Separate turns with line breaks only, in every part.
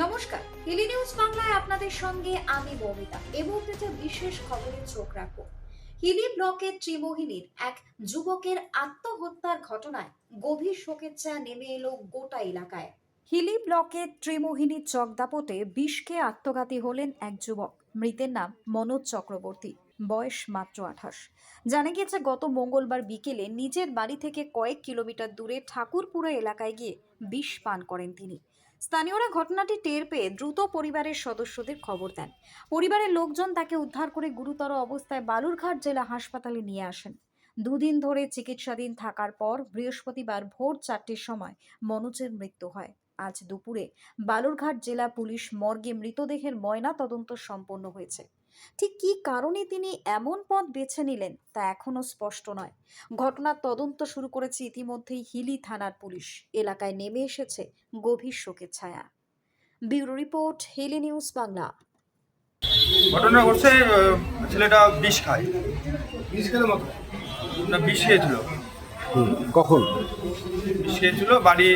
নমস্কার হিলি নিউজ বাংলায় আপনাদের সঙ্গে আমি বমিতা এ মুহূর্তে বিশেষ খবরে চোখ রাখব, হিলি ব্লকের ত্রিমোহিনীর এক যুবকের আত্মহত্যার ঘটনায় গভীর শোকের নেমে এলো গোটা এলাকায়। হিলি ব্লকের ত্রিমোহিনী চকদাপোতে বিষকে আত্মঘাতী হলেন এক যুবক। মৃতের নাম মনোজ চক্রবর্তী। বয়স মাত্র আঠাশ। জানা গিয়েছে, গত মঙ্গলবার বিকেলে নিজের বাড়ি থেকে কয়েক কিলোমিটার দূরে ঠাকুরপুরা এলাকায় গিয়ে বিষ পান করেন তিনি। স্থানীয়রা ঘটনাটি টের পেয়ে দ্রুত পরিবারের সদস্যদের খবর দেন। পরিবারের লোকজন তাকে উদ্ধার করে গুরুতর অবস্থায় বালুরঘাট জেলা হাসপাতালে নিয়ে আসেন। দুদিন ধরে চিকিৎসাধীন থাকার পর বৃহস্পতিবার ভোর চারটের সময় মনোজের মৃত্যু হয়। আজ দুপুরে বালুরঘাট জেলা পুলিশ মর্গে মৃতদেহের ময়না তদন্ত সম্পন্ন হয়েছে। ঠিক কী কারণে তিনি এমন পথ বেছে নিলেন তা এখনও স্পষ্ট নয়। ঘটনার তদন্ত শুরু করেছে ইতিমধ্যেই হিলি থানার পুলিশ। এলাকায় নেমে এসেছে গভীর শোকের ছায়া। Bureau report Hili news Bangla.
ঘটনা ঘটছে ছেলেটা বিষ খায়।
বিষ খেলে মতো
না বিষ খেয়েছিল।
কখন?
বিষ খেয়েছিল বাড়ি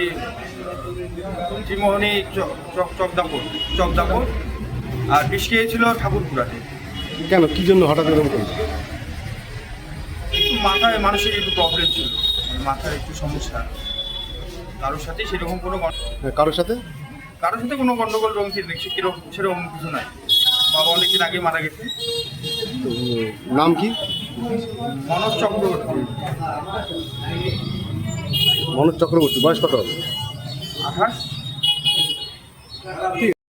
ত্রিমোহনী চক চক চকদাপুর চকদাপুর আর বিষ খেয়েছিল ঠাকুরপুরাতে।
কেন? কি জন্য হঠাৎ এরকম করল?
মাথায় মানসিক একটু প্রবলেম ছিল। মানে মাথার একটু সমস্যা। কারোর সাথে সেরকম কোনো
হ্যাঁ, কারোর সাথে?
কারোর সাথে কোনো গন্ডগোল রকম সেরকম সেরকম কিছু নাই। বাবা অনেকদিন আগে মারা গেছে।
নাম কি?
মনোজ চক্রবর্তী।
মনোজ চক্রবর্তী বয়স কত? হবে
আঠাশ